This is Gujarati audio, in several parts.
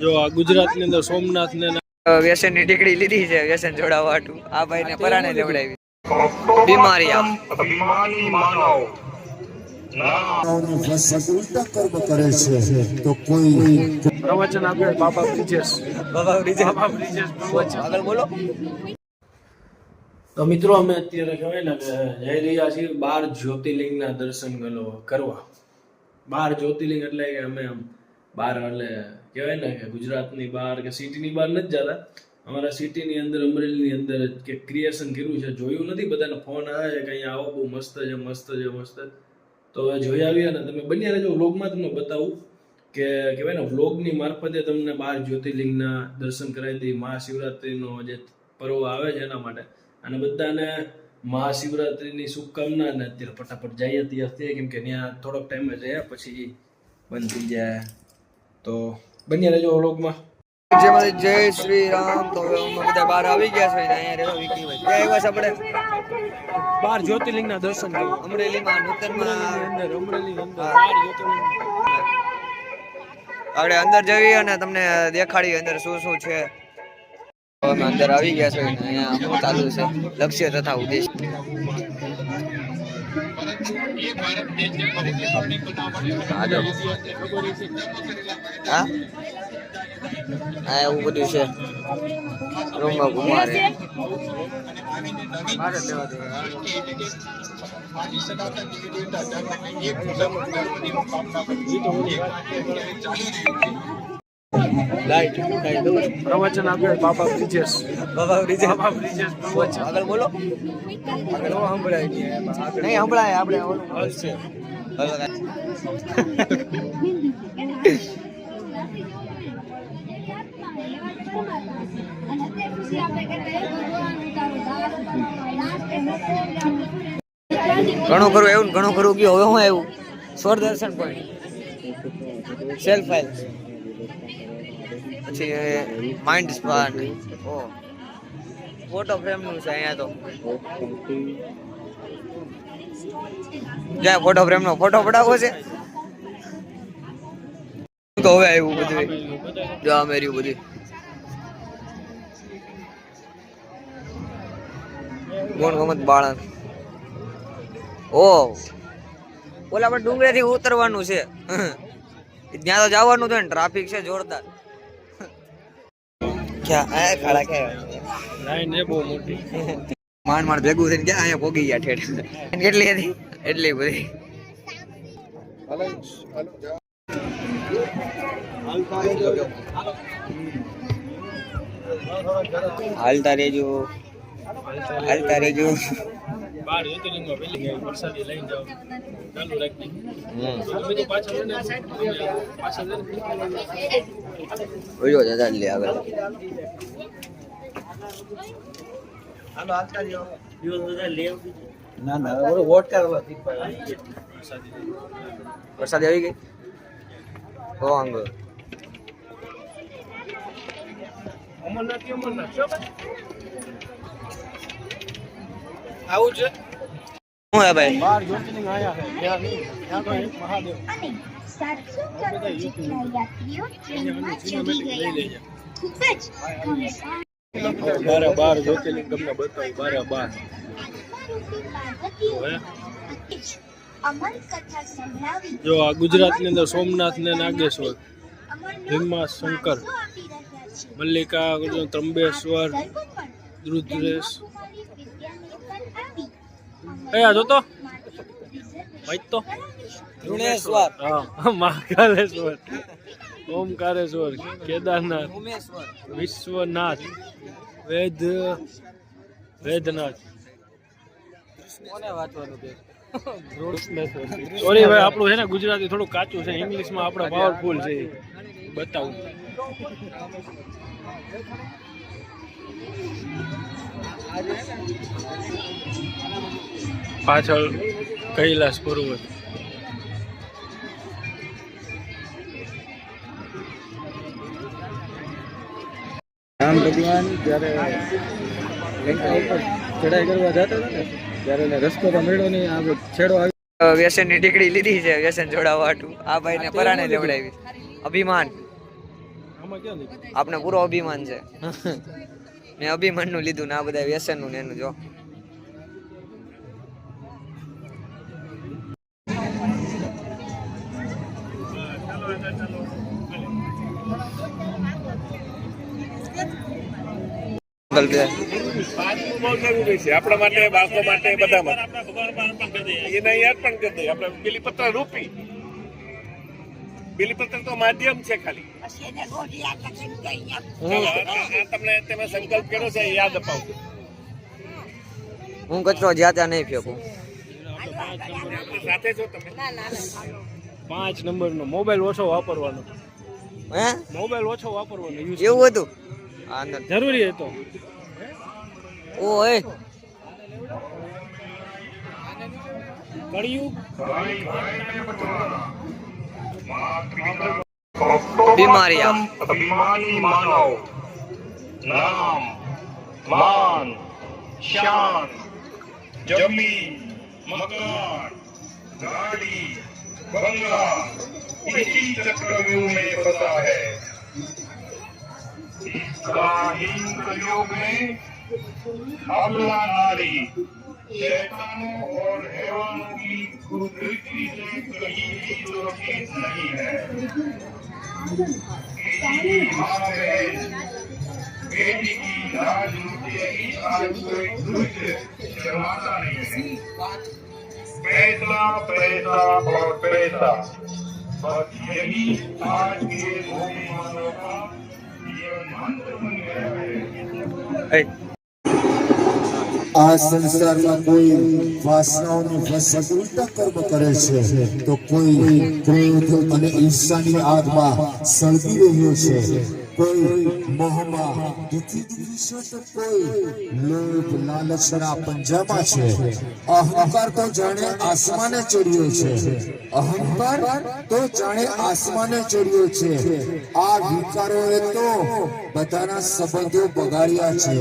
જો આ ગુજરાતની અંદર સોમનાથ ને વ્યસનની ટીકડી લીધી છે વ્યસન જોડાવા હાટુ આ ભાઈ ને પરાણે લેવડાવી. બીમારી કર્મ કરે છે તો કોઈ પ્રવચન આપે બાબા બ્રિજેશ. બાબા બ્રિજે બાબા બ્રિજેશ પ્રવચન. આગળ બોલો. તો મિત્રો અમે અત્યારે કહેવાય ને કે જઈ રહ્યા છીએ બાર જ્યોતિર્લિંગના દર્શન કરવા. બાર જ્યોતિર્લિંગ એટલે કે અમે આમ બાર એટલે કહેવાય ને કે ગુજરાતની બહાર કે સિટીની બહાર નથી જતા. અમારા સિટીની અંદર, અમરેલીની અંદર કે ક્રિએશન કર્યું છે. જોયું નથી, બધાને ફોન આવે છે કે અહીંયા આવો, બહુ મસ્ત છે મસ્ત છે, મસ્ત. તો હવે જોઈ આવ્યા ને, તમે બન્યા રહેજો. વ્લોગમાં તમને બતાવું કે કહેવાય ને વ્લોગની મારફતે તમને બાર જ્યોતિર્લિંગના દર્શન કરાવી દઈ મહાશિવરાત્રિનો જે પર્વ આવે છે એના માટે. અને બધાને મહાશિવરાત્રિની શુભકામના ને અત્યારે ફટાફટ જઈએ ત્યાંથી કેમ કે ત્યાં થોડોક ટાઈમ જ રહ્યા, પછી બંધ થઈ જાય. તો બન્યા રહેજો વ્લોગમાં. જય શ્રી રામ તો હવે અમે બધા બહાર આવી ગયા છે અહીંયા રહેવા વિકી ભાઈ ક્યાં આવ્યા છે આપણે? બાર જ્યોતિર્લિંગના દર્શન કરવા. અમરેલીમાં નૂતનમાં. અંદર અમરેલી અંદર. બાર જ્યોતિર્લિંગ આપણે અંદર જઈએ અને તમને દેખાડી અંદર શું શું છે. અમે અંદર આવી ગયા છે અહીંયા શું ચાલુ છે લક્ષ્ય તથા ઉદ્દેશ. હા હા? એવું બધું છે. રૂમમાં ઘુમારે મારે લેવા દેવા. પ્રવચન આપે બાબા બ્રિજેશ. બાબા બ્રિજેશ. બાબા બ્રિજેશ પ્રવચન. આગળ બોલો. આગળ નો સંભળાય નહીં સંભળાય આપણે હલશે ઘણું ખરું એવું ને ઘણું ખરું ગયું. હવે હું આવ્યું? Swar Darshan point self help પછી માઇન્ડ સ્પા ઓ. ફોટો ફ્રેમનું છે અહીંયા તો. જ્યાં ફોટો ફ્રેમ નો ફોટો પડાવો છે. તો હવે આવ્યું બધું જો આ મેર્યું બધું. ગુણ ગમત બાળક. ઓ. ઓલા આપણે ડુંગરેથી ઉતરવાનું છે. ત્યાં તો જવાનું છે ને ટ્રાફિક છે જોરદાર. ક્યાં આ ખાડા ક્યાં લાઈન છે બહુ મોટી. માંડ માંડ ભેગું થઈને ક્યાં અહીંયા પોગી ગયા ઠેઠ. કેટલી હતી? એટલી બધી. હાલતા રેજો હાલતા રહેજો. બાર જ્યોતિર્લિંગમાં પેલી ગઈ વરસાદી લઈને જાઓ ચાલુ રાખી હમ. તમે તો પાછળ ને પાછળ ને ઓયો દાદા લે આગળ ના ના વોટ કરવા વરસાદ આવી ગઈ? ઓ અંગ અમરનાથ અમરનાથ શું આવું છે? શું હે ભાઈ? બાર જ્યોતિર્લિંગ આયા હે ત્યાં નહીં. ત્યાં તો એક મહાદેવ. અને સાતસો કરોડ જેટલા યાત્રીઓ ટ્રેનમાં ચડી ગયા. ખૂબ જ બારે બાર જ્યોતિર્લિંગ તમને બતાવું. બારે બાર. જો આ ગુજરાતની અંદર સોમનાથ ને નાગેશ્વર ભીમા શંકર. મલ્લિકા ત્રંબેશ્વર ધર્મ આ જોતો. ભાઈ તો. ધૃણેશ્વર હા મહાકાલેશ્વર. ઓમકારેશ્વર કેદારનાથ વિશ્વનાથ વેદ વેદનાથ. કોને વાંચવાનું કે? સોરી ભાઈ આપણું છે ને ગુજરાતી થોડું કાચું છે. ઇંગ્લિશમાં આપણે પાવરફુલ છે. બતાવું. પાછળ કૈલાસ પર્વત. રામ ભગવાન જ્યારે લંકા ઉપર ચડાઈ કરવા જતા હતા ને ત્યારે એને રસ્તો તો મળ્યો નહીં આ છેડો આવી વ્યસનની ટીકડી લીધી છે વ્યસન જોડાવા હાટુ આ ભાઈ ને પરાણે લેવડાવી. અભિમાન. આપને આપણે પૂરો અભિમાન છે. મેં અભિમાનનું લીધું ને આ બધા વ્યસનનું ને એનું જો. આપણા માટે બાળકો માટે બધા માટે એને યાદ પણ કરી દઈએ. આપણે બિલીપત્ર રૂપી. બિલીપત્ર તો માધ્યમ છે ખાલી. તમને તમે સંકલ્પ કર્યો છે એ યાદ અપાવું હું કચરો જ્યાં ત્યાં નહીં ફેંકું. સાથે છો તમે. પાંચ નંબરનો. મોબાઈલ ઓછો વાપરવાનો. હે? મોબાઈલ ઓછો વાપરવાનો. એવું હતું? જરૂરી હતો ઓય કળિયુગ બીમારિયા અભિમાની માનવ નામ માન શાન જમીન મકાન ગાડી बंगला इसी चक्रव्यूह में फंसा है हिंद में अबला नारी शैतानों और हैवानों की कुदृष्टि से कहीं भी सुरक्षित नहीं है बेटी की लाज लुटेगी आज कोई दुष्ट शर्माता नहीं है पैसा पैसा और पैसा बस यही आज के भूमि मानव का આ સંસારમાં કોઈ વાસનાઓની વસત ઉલટા કર્મ કરે છે, તો કોઈ ક્રોધ અને ઈર્ષાની આગમાં સળગી રહ્યો છે. કોઈ મોહમાં દુખી દુખી તો કોઈ? લોભ લાલચના પંજામાં છે. અહંકાર તો જાણે આસમાને ચડ્યો છે. અહંકાર તો જાણે આસમાને ચડ્યો છે. આ વિકારોએ તો બધાના સંબંધો બગાડ્યા છે.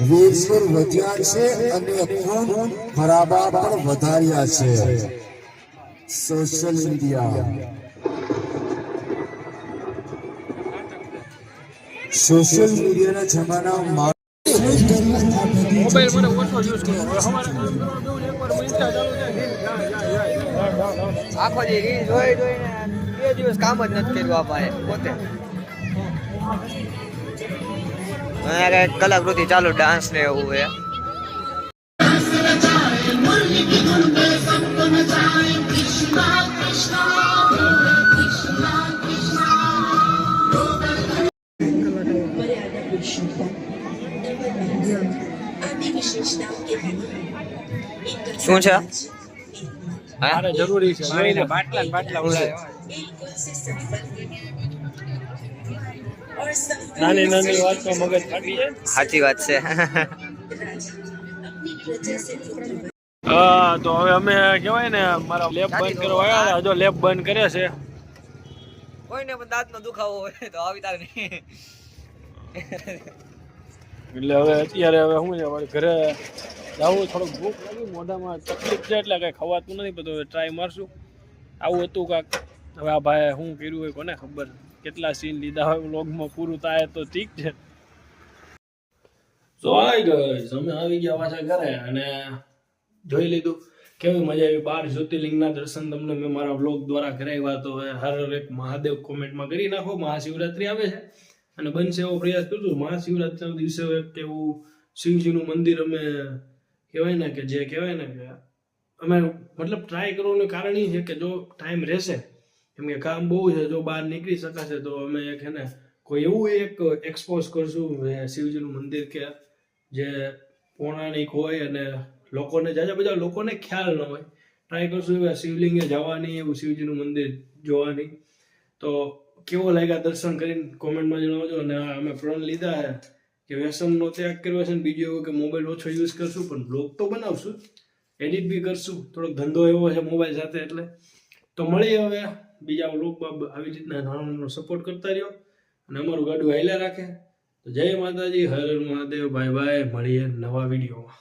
વેરસુર વધ્યા છે અને ખૂન ખરાબા પણ વધાર્યા છે. સોશિયલ મીડિયા સોશિયલ મીડિયાના જમાનામાં મોબાઈલ મને ઓછો યુઝ કરો. હવે અમારે કામ કરવાનું એક વાર ઇન્સ્ટા ચાલુ છે આખો જે રીલ જોઈ જોઈને બે દિવસ કામ જ નથી કર્યું આપણે પોતે. મારે કલાકૃતિ ચાલુ ડાન્સ ને એવું હે કૃષ્ણ કૃષ્ણ. શું છે? મારે તો હવે અમે કહેવાય ને મારા લેબ બંધ કરવા આવ્યા હતા. હજુ લેબ બંધ કરે છે. કોઈને પણ દાંતનો દુખાવો હોય તો આવી તાર. નહીં એટલે હવે અત્યારે હવે શું છે, અમારે ઘરે જવું થોડુંક ભૂખ લાગી, મોઢામાં તકલીફ છે, એટલે કાંઈ ખવાતું નથી, બધું હવે ટ્રાય મારશું. આવું હતું કાંક. હવે આ ભાઈ શું કર્યું હોય કોને ખબર. કેટલા સીન લીધા હોય વ્લોગમાં પૂરું થાય તો ઠીક છે. તો આવી ગયો અમે આવી ગયા પાછા ઘરે અને જોઈ લીધું. કેવી મજા આવી. બાર જ્યોતિર્લિંગના દર્શન તમને મેં મારા વ્લોગ દ્વારા કરાવ્યા. તો હવે હર એક મહાદેવ કોમેન્ટમાં કરી નાખો. મહાશિવરાત્રી આવે છે. અને બનશે એવો પ્રયાસ કરશું મહાશિવરાત્રિના દિવસે એક એવું શિવજીનું મંદિર અમે કહેવાય ને કે જે કહેવાય ને કે અમે મતલબ ટ્રાય કરવાનું કારણ એ છે કે જો ટાઈમ રહેશે, કેમ કે કામ બહુ છે, જો બહાર નીકળી શકાશે તો અમે એક ને કોઈ એવું એક એક્સપોઝ કરશું શિવજીનું મંદિર કે જે પૌરાણિક હોય અને લોકોને જાજા બધા લોકોને ખ્યાલ ન હોય ટ્રાય કરશું એવા શિવલિંગે જવાની, એવું શિવજીનું મંદિર જોવાની. તો કેવો લાગ્યા દર્શન કરીને? કોમેન્ટમાં જણાવજો. અને અમે પ્રણ લીધા છે કે વ્યસનનો ત્યાગ કર્યો છે ને બીજું એવું કે મોબાઈલ ઓછો યુઝ કરશું, પણ બ્લોગ તો બનાવશું. એડિટ બી કરશું. થોડોક ધંધો એવો છે મોબાઈલ સાથે એટલે. તો મળીએ હવે બીજા વ્લોગ આવી રીતના નાનો સપોર્ટ કરતા રહ્યો. અને અમારું ગાડું હાલ્યા રાખે. તો જય માતાજી, હર હર મહાદેવ. બાય બાય મળીએ નવા વિડીયોમાં